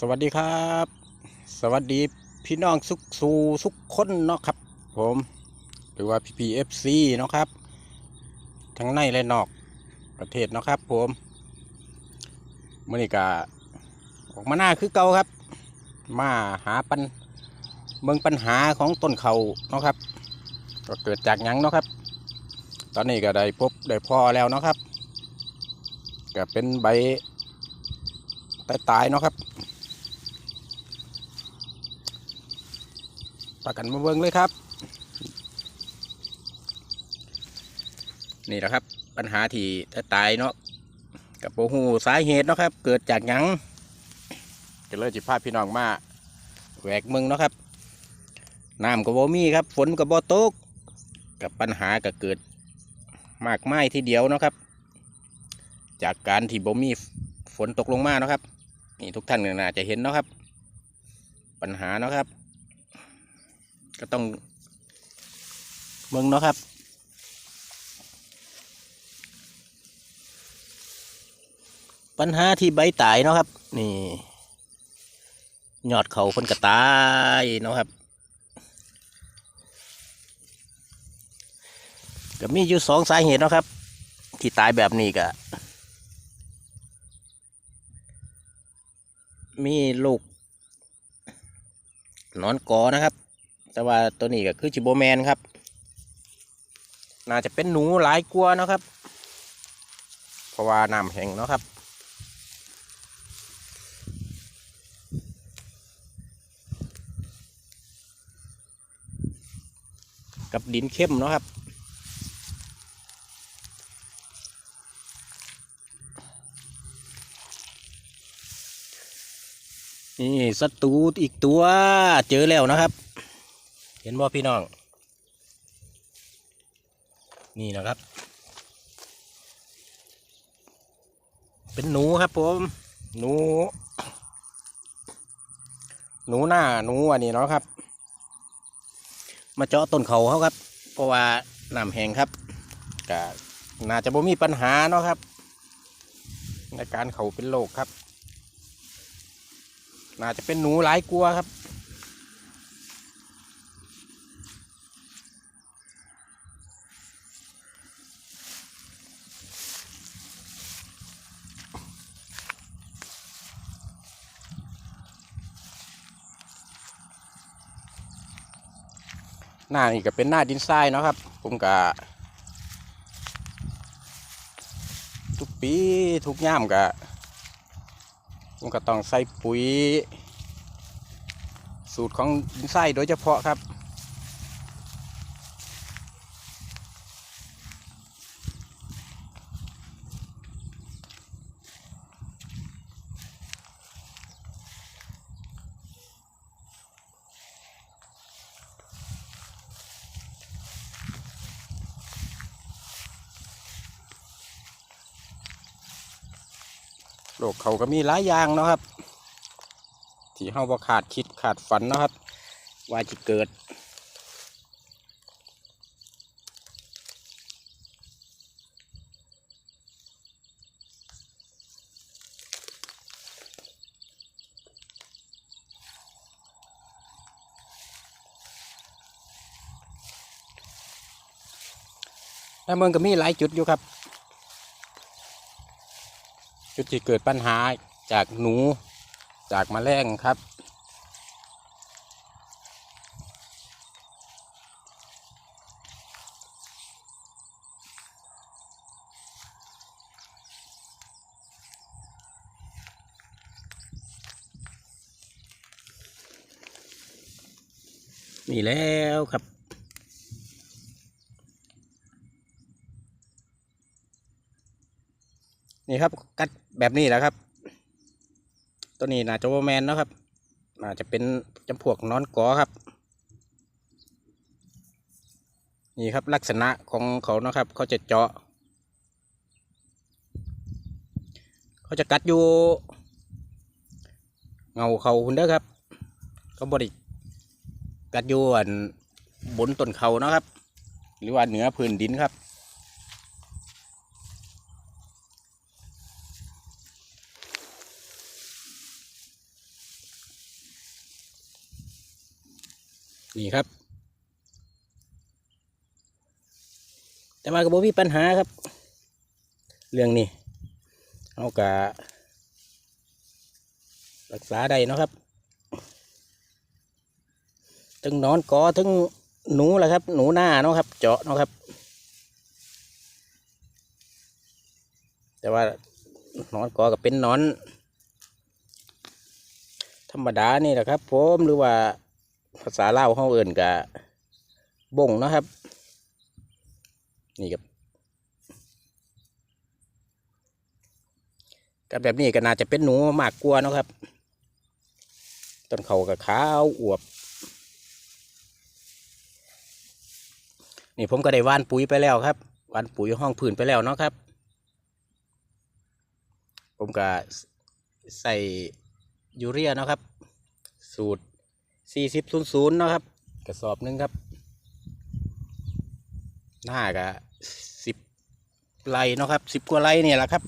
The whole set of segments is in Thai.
สวัสดีครับ สวัสดีพี่น้องสุขสูสุขคนเนาะครับผม หรือว่าพีพีเอฟซีเนาะครับ ทั้งในและนอกประเทศเนาะครับ ผมมื่อนี้กาออกมาหน้าคือเก่าครับ มาหาปัญเมืองปัญหาของต้นเขาเนาะครับ ก็เกิดจากยังเนาะครับ ตอนนี้ก็ได้พบได้พอแล้วเนาะครับก็เป็นใบตายๆเนาะครับ ปากันมาเบิ่งเลยครับ นี่แหละครับ ปัญหาที่ตายเนาะกับโบหูสาเหตุเนาะครับ เกิดจากหยังก็เลยจิพาพี่น้องมาแหวกเมืองเนาะครับน้ำกับโบมีครับ ฝนกับโบตกกับปัญหาก็เกิดมากไม้ทีเดียวเนาะครับ จากการที่โบมีฝนตกลงมาเนาะครับนี่ทุกท่านน่าจะเห็นเนาะครับ ปัญหาเนาะครับ ก็ต้องเมืองเนาะครับปัญหาที่ใบตายเนาะครับ นี่ยอดเขาคนกระตายเนาะครับก็มีอยู่สองสาเหตุเนาะครับ ที่ตายแบบนี้ก็มีลูกนอนกอนะครับ แต่ว่าตัวนี้ก็คือจิโบแมนครับ น่าจะเป็นหนูหลายกลัวนะครับ เพราะว่าน้ำแห้งเนาะครับ กับดินเข้มเนาะครับนี่ศัตรูอีกตัวเจอแล้วนะครับ เห็นบ่พี่น้อง นี่นะครับ เป็นหนูครับผม หนู หนูหน้าหนูอันนี้เนาะครับ มาเจาะต้นเขาเขาครับ เพราะว่าน้ำแห้งครับก็น่าจะบ่มีปัญหาเนาะครับ ในการเขาเป็นโรคครับ น่าจะเป็นหนูหลายกลัวครับ น้านี่ก็เป็นหน้าดินทรายเนาะครับ ผมก็ทุกปีทุกย่ามก็ผมก็ต้องใส่ปุ๋ย สูตรของดินทรายโดยเฉพาะครับ โรคเขาก็มีหลายอย่างเนาะครับ ที่เฮาบ่ขาดคิดขาดฝันเนาะครับ ว่าจะเกิด แล้วมันก็มีหลายจุดอยู่ครับ จุดที่เกิดปัญหาจากหนูจากมแมลงครับมีแล้วครับนี่ครับกัด แบบนี้แหละครับ ตัวนี้น่าจะว่าแมนนะครับน่าจะเป็นจำพวกนอนกอครับ นี่ครับลักษณะของเขานะครับเขาจะเจาะ เขาจะกัดอยู่ เงาเขาคุณเด้อครับ เขาบริกัดอยู่อันบนต้นเขานะครับ หรือว่าเหนือพื้นดินครับ นี่ครับ แต่มากับบ่มีปัญหาครับ เรื่องนี้เอากะรักษาได้นะครับทั้งนอนกอทั้งหนูแหละครับ หนูหน้าเนาะครับ เจาะเนาะครับ แต่ว่านอนกอกับเป็นนอน ธรรมดานี่แหละครับ ผมหรือว่า ภาษาเล่าเขาเอื่นกับ่งนะครับ นี่ครับกับแบบนี้ก็น่าจะเป็นหนูมากกว่าเนะครับต้นเขากับขาวอวบ นี่ผมก็ได้ว่านปุ๋ยไปแล้วครับว่านปุ๋ยห้องพื้นไปแล้วเนาะครับ ผมก็ใส่ยูเรียนะครับ สูตร สี่สิบศูนย์ศูนย์นะครับ กระสอบหนึงครับ หน้ากะสิบไรเนาะครับสิบกว่าไรเนี่ยแหละครับ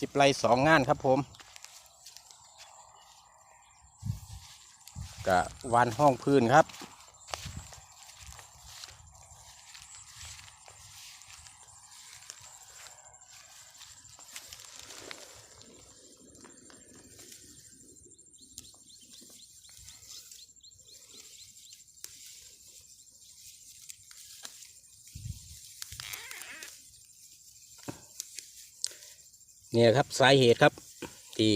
สิบไรสองงานครับผมกะวานห้องพื้นครับ นี่แหละครับสาเหตุครับ ที่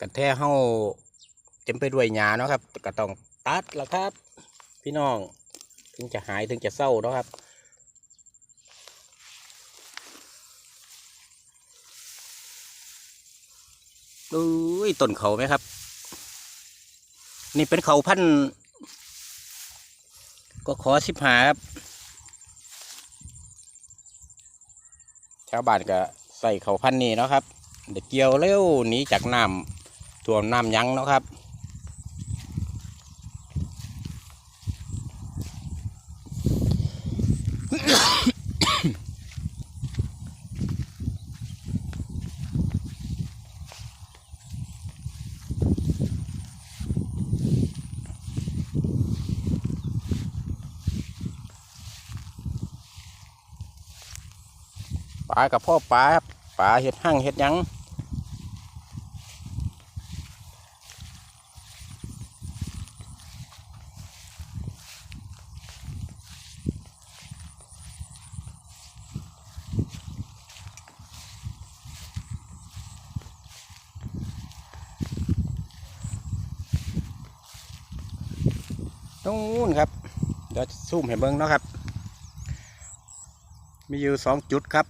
กันแท้เฮาเต็มไปด้วยหญ้าเนาะครับก็ต้องตัดแล้วครับ พี่น้องถึงจะหายถึงจะเศร้าเนาะครับดูต้นเขาไหมครับ นี่เป็นเขาพันก็ขอสิบหาครับาวบ้านก็ใส่เขาพันนี้เนาะครับเดี๋ยวเกี่ยวเร็วหนีจากน้ำท่วมน้ำยั้งเนาะครับากับพ่อปลาครับปลาเห็ดหั่งเห็ดยังตรงนู่นครับ เดี๋ยวซูมให้เบิ้งเนาะครับ มีอยู่สองจุดครับ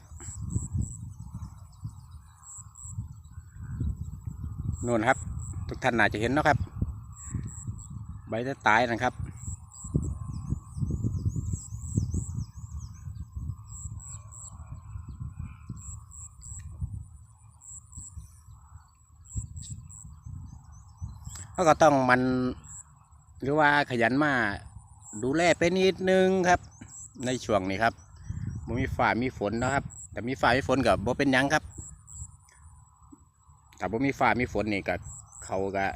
นู่นครับ ทุกท่านอาจจะเห็นนะครับ ใบจะตายนะครับ ก็ต้องมันหรือว่าขยันมาดูแลเป็นนิดนึงครับ ในช่วงนี้ครับมีฝ่ามีฝนนะครับ แต่มีฝ่ามีฝนกับบ่เป็นยังครับ ถ้าบ่มีฟ้ามีฝนนี่ก็เขาก็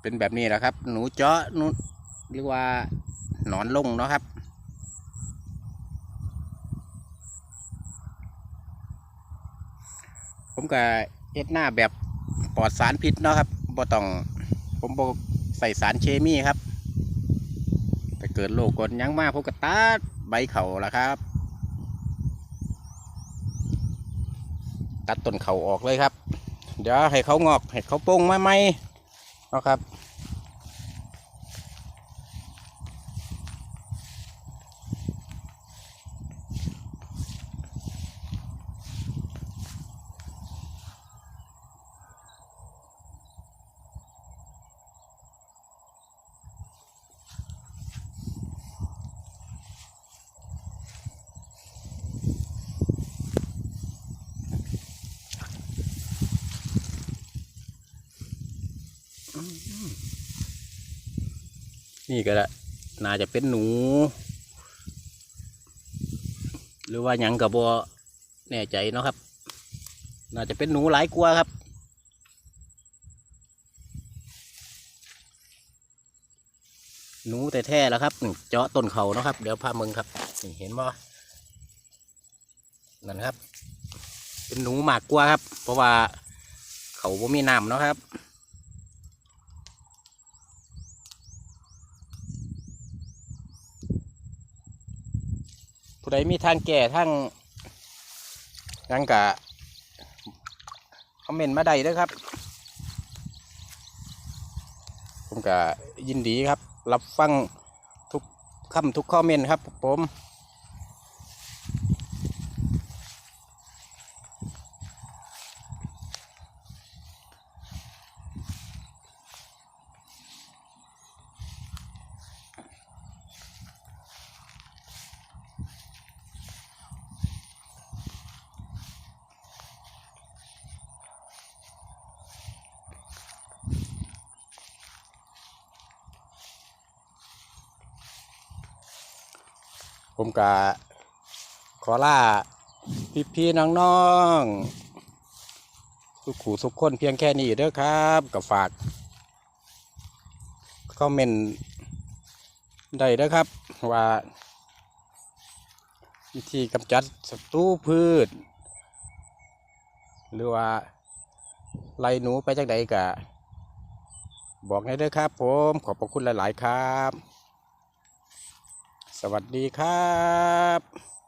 เป็นแบบนี้แหละครับ หนูเจาะนูเรียกว่าหนอนลงเนาะครับ ผมก็เอ็ดหน้าแบบปลอดสารพิษเนาะครับบ่ต้องผมบ่ใส่สารเคมีครับแต่เกิดโรคกดหยังมากผมก็ตัดใบเข่าละครับ ตัดต้นเขาออกเลยครับ เดี๋ยวให้เขางอกให้เขาโป้งมาไหม่นะครับ นี่ก็น่าจะเป็นหนู หรือว่ายังกับบัวแน่ใจเนาะครับ น่าจะเป็นหนูหลายกว่าครับ หนูแต่แท้แล้วครับเจาะต้นเขาเนาะครับ เดี๋ยวพามึงครับนี่เห็นบ่นั่นครับ เป็นหนูหมากกว่าครับ เพราะว่าเขาบ่มีน้ำเนาะครับ ผู้ใดมีทางแก่ทางหยังกะคอมเมนต์มาได้ด้วยครับ ผมก็ยินดีครับ รับฟังทุกคำทุกคอมเมนต์ครับผม ผมก็ขอล่าพี่พี่ๆน้องๆทุกขู่ทุกคนเพียงแค่นี้เด้อครับก็ฝากคอมเมนต์ได้เด้อครับ ว่าวิธีกำจัดศัตรูพืช หรือว่าไล่หนูไปจากใดกะบอกให้เด้อครับ ผมขอบพระคุณหลาย ๆ ครับ สวัสดีครับ